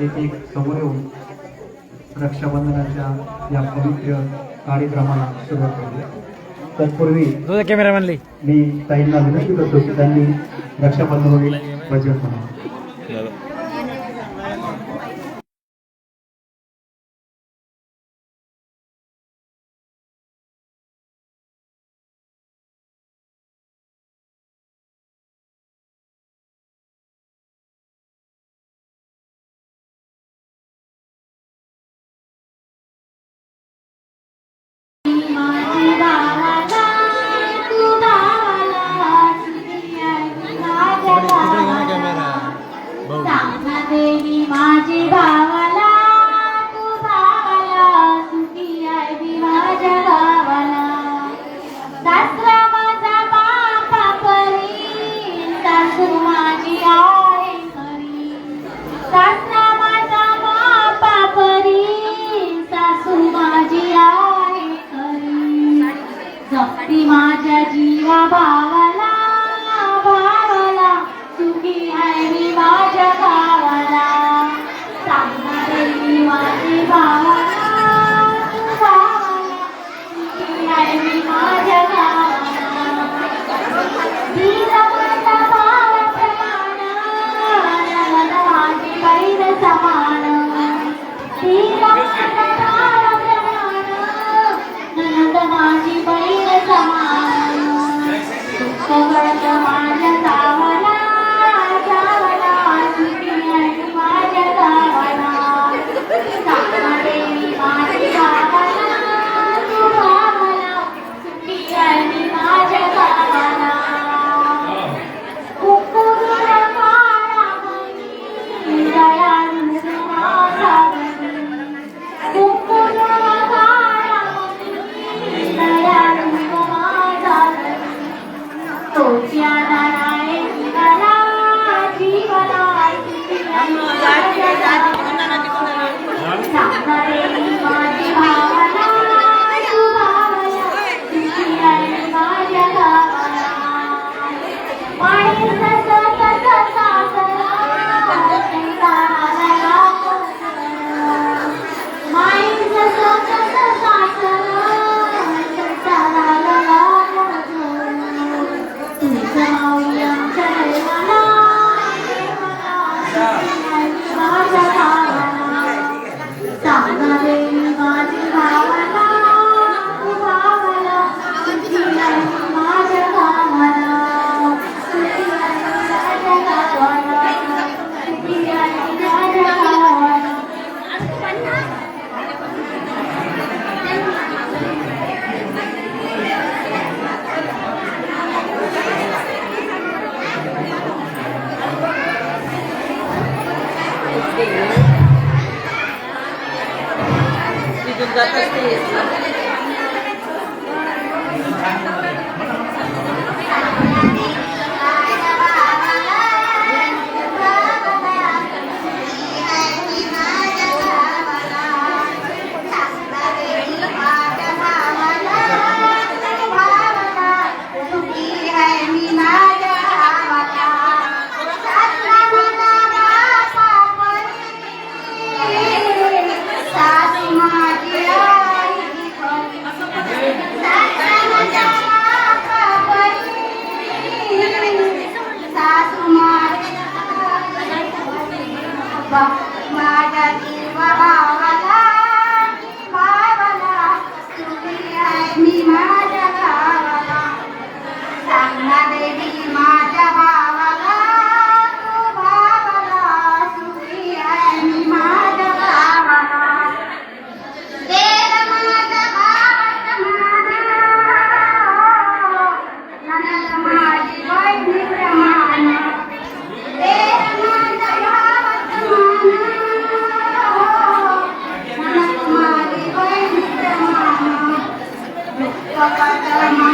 एक एक समोर येऊन रक्षाबंधनाच्या या पवित्र कार्यक्रमाला सुरुवात केली तत्पूर्वी कॅमेरामॅनली मी ताईंना विनंती करतो की त्यांनी रक्षाबंधन भजन म्हणावं tá mal. Thank you. 咖啡。Gracias. Thank you.